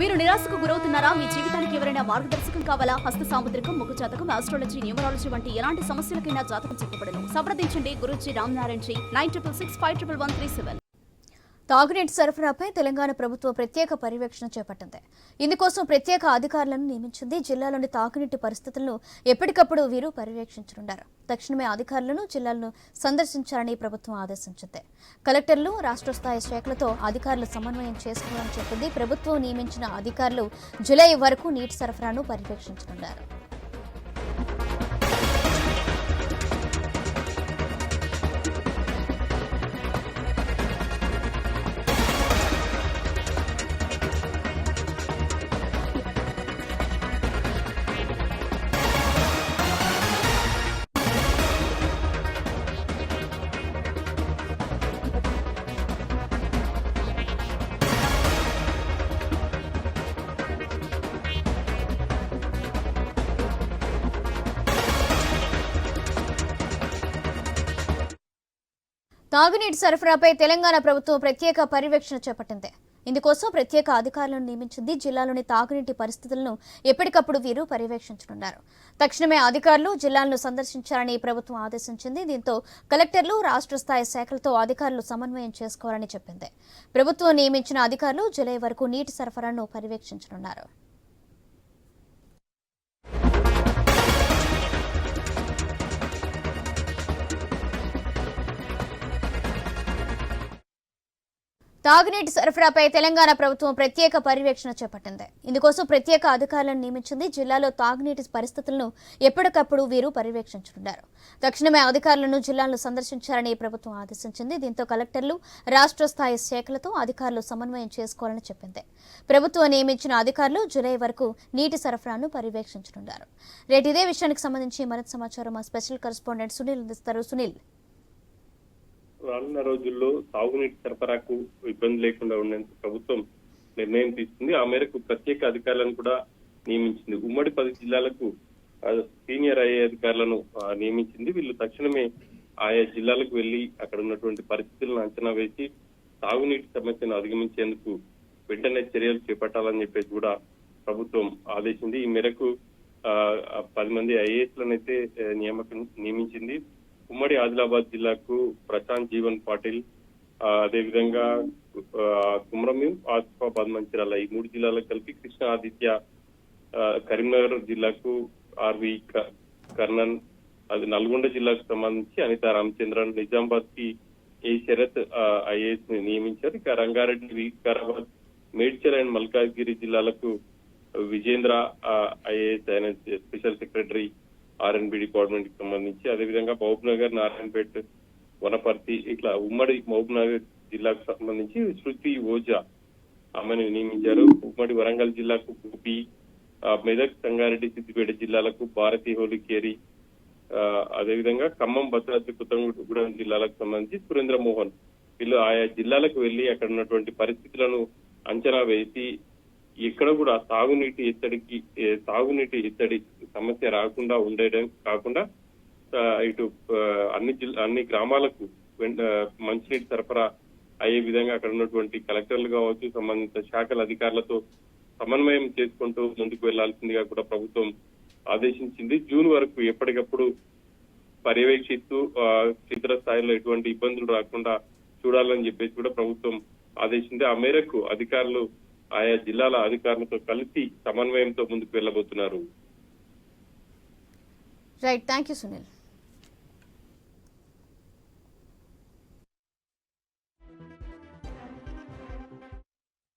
మీరు నిరాశకు గురవుతున్నారా? మీ జీవితానికి ఎవరైనా మార్గదర్శకం కావాలా? హస్త సాముద్రికం ముఖ జాతకం ఆస్ట్రాలజీ న్యూమరాలజీ వంటి ఎలాంటి సమస్యలకైనా జాతకం చెప్పబడను. సంప్రదించండి Guruji Ram Narayan ji nine triple six five triple one three seven. తాగునీటి సరఫరాపై తెలంగాణ ప్రభుత్వం ప్రత్యేక పర్యవేక్షణ చేపట్టింది. ఇందుకోసం ప్రత్యేక అధికారులను నియమించింది జిల్లాలోని తాగునీటి పరిస్థితులను ఎప్పటికప్పుడు వీరు పర్యవేక్షించనున్నారు. తక్షణమే అధికారులను జిల్లాలను సందర్శించాలని ప్రభుత్వం ఆదేశించింది. కలెక్టర్లు రాష్ట్ర స్థాయి శాఖలతో అధికారులు సమన్వయం చేసుకోవాలని చెప్పింది. ప్రభుత్వం నియమించిన అధికారులు జులై వరకు నీటి సరఫరాను పర్యవేక్షించనున్నారు. తాగునీటి సరఫరాపై తెలంగాణ ప్రభుత్వం ప్రత్యేక పర్యవేక్షణ చేపట్టింది. ఇందుకోసం ప్రత్యేక అధికారులను నియమించింది జిల్లాలోని తాగునీటి పరిస్థితులను ఎప్పటికప్పుడు వీరు పర్యవేక్షించనున్నారు. తక్షణమే అధికారులు జిల్లాలను సందర్శించాలని ప్రభుత్వం ఆదేశించింది. దీంతో కలెక్టర్లు రాష్ట్ర స్థాయి శాఖలతో అధికారులు సమన్వయం చేసుకోవాలని చెప్పింది. ప్రభుత్వం నియమించిన అధికారులు జులై వరకు నీటి సరఫరాను పర్యవేక్షించనున్నారు. తాగునీటి సరఫరాపై తెలంగాణ ప్రభుత్వం ప్రత్యేక పర్యవేక్షణ చేపట్టింది. ఇందుకోసం ప్రత్యేక అధికారులను నియమించింది జిల్లాలో తాగునీటి పరిస్థితులను ఎప్పటికప్పుడు వీరు పర్యవేక్షించనున్నారు తక్షణమే అధికారులను జిల్లాలను సందర్శించాలని ప్రభుత్వం ఆదేశించింది. దీంతో కలెక్టర్లు రాష్ట్ర స్థాయి శాఖలతో అధికారులు సమన్వయం చేసుకోవాలని చెప్పింది. ప్రభుత్వం నియమించిన అధికారులు జులై వరకు నీటి సరఫరాను పర్యవేక్షించనున్నారు. రేటు ఇదే విషయానికి సంబంధించి మరింత సమాచారం మా స్పెషల్ కరెస్పాండెంట్ సునీల్ అందిస్తారు. సునీల్ రానున్న రోజుల్లో తాగునీటి సరఫరాకు ఇబ్బంది లేకుండా ఉండేందుకు ప్రభుత్వం నిర్ణయం తీసుకుంది. ఆ మేరకు ప్రత్యేక అధికారులను కూడా నియమించింది. ఉమ్మడి పది జిల్లాలకు సీనియర్ ఐఏ అధికారులను నియమించింది. వీళ్ళు తక్షణమే ఆయా జిల్లాలకు వెళ్ళి అక్కడ ఉన్నటువంటి పరిస్థితులను అంచనా వేసి తాగునీటి సమస్యను అధిగమించేందుకు వెంటనే చర్యలు చేపట్టాలని చెప్పేసి కూడా ప్రభుత్వం ఆదేశింది. ఈ మేరకు ఆ, పది మంది ఐఏఎస్లను అయితే నియామకం నియమించింది. ఉమ్మడి ఆదిలాబాద్ జిల్లాకు ప్రశాంత్ జీవన్ పాటిల్ అదేవిధంగా ఆ, కుమ్రమీం ఆసిఫాబాద్ మంచిర్యాల ఈ మూడు జిల్లాలకు కలిపి కృష్ణ ఆదిత్య కరీంనగర్ జిల్లాకు ఆర్వి కర్ణన్ అది నల్గొండ జిల్లాకు సంబంధించి అనిత రామచంద్రన్ నిజామాబాద్కి ఏ శరత్ ఐఏఎస్ని నియమించారు. ఇక రంగారెడ్డి వికారాబాద్ మేడ్చల్ అండ్ మల్కాజ్గిరి జిల్లాలకు విజేంద్ర ఐఏఎస్ ఆయన special secretary R N B డిపార్ట్మెంట్కి సంబంధించి. అదేవిధంగా మహబూబ్ నగర్ నారాయణపేట వనపర్తి ఇట్లా ఉమ్మడి మహబూబ్ నగర్ జిల్లాకు సంబంధించి శృతి ఓజా ఆమెను నియమించారు. ఉమ్మడి వరంగల్ జిల్లాకు గోపి మెదక్ సంగారెడ్డి సిద్దిపేట జిల్లాలకు భారతి హోలికేరి ఆ, అదేవిధంగా ఖమ్మం భద్రాద్రి కొత్తగూడెం జిల్లాలకు సంబంధించి సురేంద్ర మోహన్ వీళ్ళు ఆయా జిల్లాలకు వెళ్ళి అక్కడ ఉన్నటువంటి పరిస్థితులను అంచనా వేసి ఇక్కడ కూడా తాగునీటి ఎత్తడికి తాగునీటి ఎత్తడి సమస్య రాకుండా ఉండడం కాకుండా ఇటు అన్ని జిల్లా అన్ని గ్రామాలకు వెంట మంచినీటి సరఫరా అయ్యే విధంగా అక్కడ ఉన్నటువంటి కలెక్టర్లు కావచ్చు సంబంధిత శాఖల అధికారులతో సమన్వయం చేసుకుంటూ ముందుకు వెళ్ళాల్సిందిగా కూడా ప్రభుత్వం ఆదేశించింది. జూన్ వరకు ఎప్పటికప్పుడు పర్యవేక్షిస్తూ ఆ, క్షేత్రస్థాయిలో ఎటువంటి ఇబ్బందులు రాకుండా చూడాలని చెప్పేసి కూడా ప్రభుత్వం ఆదేశించింది ఆ మేరకు అధికారులు ఆయా జిల్లాల అధికారులతో కలిసి సమన్వయంతో ముందుకు వెళ్ళబోతున్నారు. Right thank you Sunil